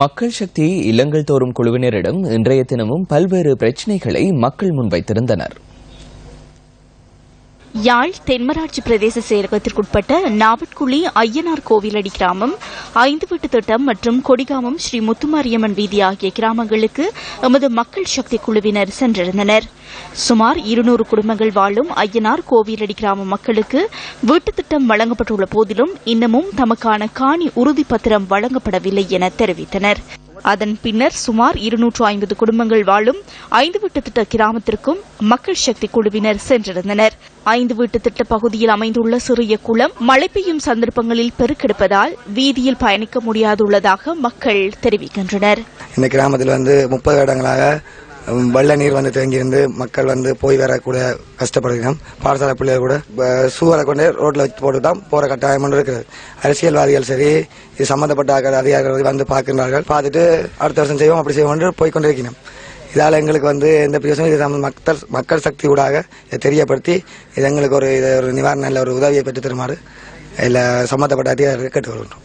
மக்கள் சக்தி இல்லங்கள் தோறும் குழுவினரிடம் இன்றைய தினமும் பல்வேறு பிரச்சினைகளை மக்கள் முன்வைத்திருந்தனர் யாழ் தென்மராட்சி பிரதேச செயலகத்திற்குட்பட்ட நாவட்குழி ஐயனார் கோவிலடி கிராமம் ஐந்து வீட்டு திட்டம் மற்றும் கொடிகாமம் ஸ்ரீ முத்துமாரியம்மன் வீதி ஆகிய கிராமங்களுக்கு எமது மக்கள் சக்தி குழுவினர் சென்றிருந்தனர். சுமார் இருநூறு குடும்பங்கள் வாழும் ஐயனார் கோவிலடி கிராம மக்களுக்கு வீட்டுத் திட்டம் வழங்கப்பட்டுள்ள போதிலும் இன்னமும் தமக்கான காணி உறுதிப்பத்திரம் வழங்கப்படவில்லை என தெரிவித்தனர். அதன் பின்னர் சுமார் இருநூற்று ஐம்பது குடும்பங்கள் வாழும் ஐந்து வீட்டு திட்ட கிராமத்திற்கும் மக்கள் சக்தி குழுவினர் சென்றிருந்தனர். ஐந்து வீட்டு திட்ட பகுதியில் அமைந்துள்ள சிறிய குளம் மழை பெய்யும் சந்தர்ப்பங்களில் பெருக்கெடுப்பதால் வீதியில் பயணிக்க முடியாதுள்ளதாக மக்கள் தெரிவிக்கின்றனர். இந்த கிராமத்தில் வந்து முப்பது இடங்களாக வெள்ள நீர் வந்து தேங்கியிருந்து மக்கள் வந்து போய் வரக்கூட கஷ்டப்படுகிறோம் பாடசாலை பிள்ளைகள் கூட சூவரை கொண்டு ரோட்டில் வச்சு போட்டு தான் போகிற கட்டாயம் ஒன்று அரசியல்வாதிகள் சரி இது சம்மந்தப்பட்ட அதிகாரிகள் வந்து பார்க்கின்றார்கள். பார்த்துட்டு அடுத்த வருஷம் செய்வோம் அப்படி செய்வோம் என்று போய் கொண்டிருக்கிறோம் இதால் எங்களுக்கு வந்து எந்த பிரயோசனம் இது மக்கள் மக்கள் சக்தி ஊடாக இதை தெரியப்படுத்தி இது எங்களுக்கு ஒரு இது ஒரு நிவாரண ஒரு உதவியை பெற்று தருமாறு இதில் சம்மந்தப்பட்ட அதிகாரிகள் கேட்டுக்கொள்கின்றோம்.